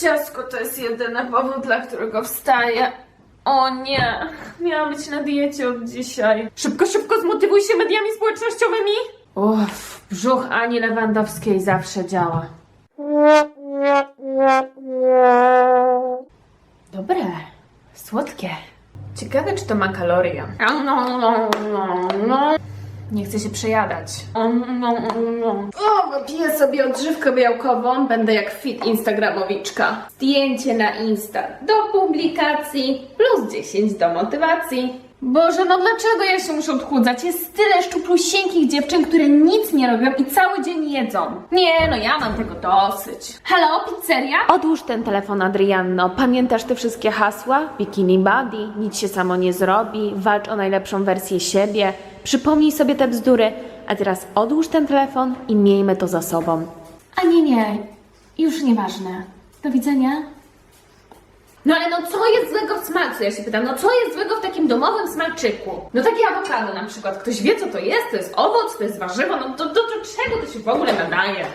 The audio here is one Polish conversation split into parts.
Ciasko to jest jedyny powód, dla którego wstaję. O nie, miałam być na diecie od dzisiaj. Szybko, szybko zmotywuj się mediami społecznościowymi. Uff, brzuch Ani Lewandowskiej zawsze działa. Dobre, słodkie. Ciekawe, czy to ma kalorie. Nie chcę się przejadać. O, piję sobie odżywkę białkową, będę jak fit instagramowiczka. Zdjęcie na Insta do publikacji, plus 10 do motywacji. Boże, no dlaczego ja się muszę odchudzać? Jest tyle szczuplusieńkich dziewczyn, które nic nie robią i cały dzień jedzą. Nie, no ja mam tego dosyć. Halo, pizzeria? Odłóż ten telefon, Adrianno. Pamiętasz te wszystkie hasła? Bikini body, nic się samo nie zrobi, walcz o najlepszą wersję siebie. Przypomnij sobie te bzdury. A teraz odłóż ten telefon i miejmy to za sobą. A nie, nie. Już nieważne. Do widzenia. No ale no co jest złego w smalcu? Ja się pytam, no co jest złego w takim domowym smalczyku? No takie awokado na przykład. Ktoś wie co to jest? To jest owoc, to jest warzywo, no to do, do czego to się w ogóle nadaje?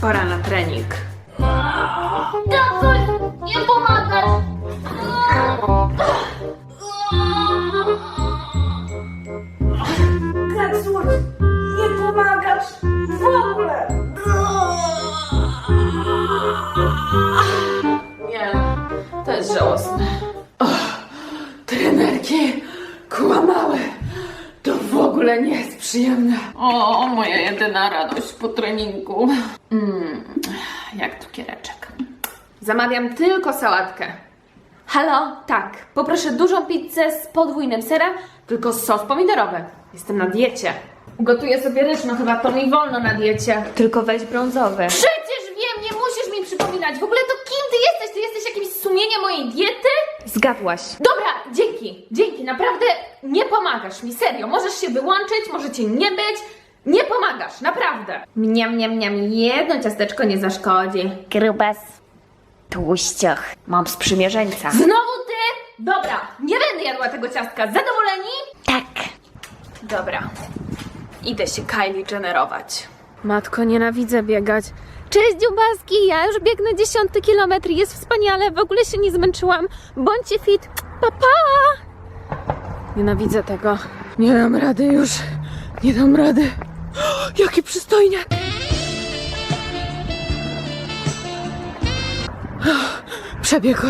Pora na trening. Tatuś, nie! Jest żałosne. O, trenerki kłamały. To w ogóle nie jest przyjemne. O, moja jedyna radość po treningu. Mm, jak cukiereczek. Zamawiam tylko sałatkę. Halo? Tak. Poproszę dużą pizzę z podwójnym serem, tylko sos pomidorowy. Jestem na diecie. Gotuję sobie ryż, no chyba to mi wolno na diecie. Tylko weź brązowy. Przecież wiem, nie musisz mi przypominać. W ogóle to kim ty jesteś? Ty jesteś jakimś sumieniem mojej diety? Zgadłaś. Dobra, dzięki. Dzięki, naprawdę nie pomagasz mi, serio. Możesz się wyłączyć, możecie nie być. Nie pomagasz, naprawdę. Mniam, mniam, mniam. Jedno ciasteczko nie zaszkodzi. Grubas. Tłuścioch. Mam sprzymierzeńca. Znowu ty? Dobra, nie będę jadła tego ciastka. Zadowoleni? Tak. Dobra. Idę się Kylie generować. Matko, nienawidzę biegać. Cześć dziubaski, ja już biegnę dziesiąty kilometr, jest wspaniale, w ogóle się nie zmęczyłam. Bądźcie fit, pa pa! Nienawidzę tego. Nie dam rady już. Nie dam rady. Jaki przystojniak! Przebiegł.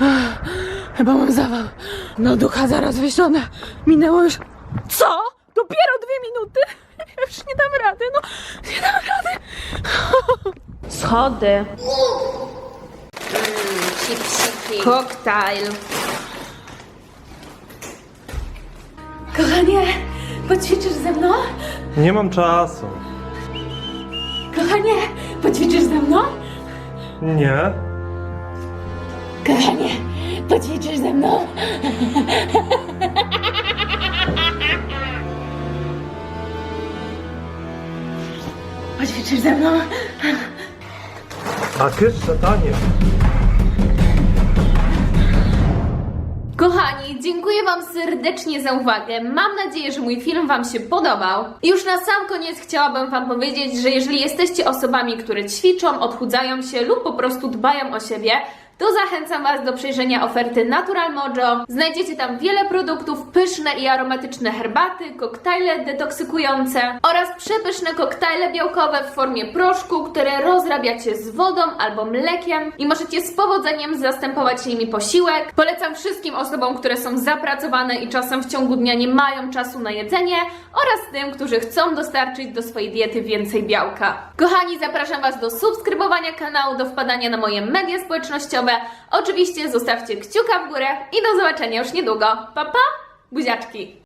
Chyba mam zawał. No ducha zaraz wysiądę. Minęło już... Co? Dopiero dwie minuty? Ja już nie dam rady, no. Nie dam rady. Schody. Chipsiki. Koktajl. Kochanie, poćwiczysz ze mną? Nie mam czasu. Kochanie, poćwiczysz ze mną? Nie. Kochanie, poćwiczysz ze mną? Poćwiczysz ze mną? A kysz szatanie. Kochani, dziękuję Wam serdecznie za uwagę. Mam nadzieję, że mój film Wam się podobał. I już na sam koniec chciałabym Wam powiedzieć, że jeżeli jesteście osobami, które ćwiczą, odchudzają się lub po prostu dbają o siebie, to zachęcam Was do przejrzenia oferty Natural Mojo. Znajdziecie tam wiele produktów, pyszne i aromatyczne herbaty, koktajle detoksykujące oraz przepyszne koktajle białkowe w formie proszku, które rozrabiacie z wodą albo mlekiem i możecie z powodzeniem zastępować nimi posiłek. Polecam wszystkim osobom, które są zapracowane i czasem w ciągu dnia nie mają czasu na jedzenie oraz tym, którzy chcą dostarczyć do swojej diety więcej białka. Kochani, zapraszam Was do subskrybowania kanału, do wpadania na moje media społecznościowe. Oczywiście zostawcie kciuka w górę i do zobaczenia już niedługo. Pa pa! Buziaczki!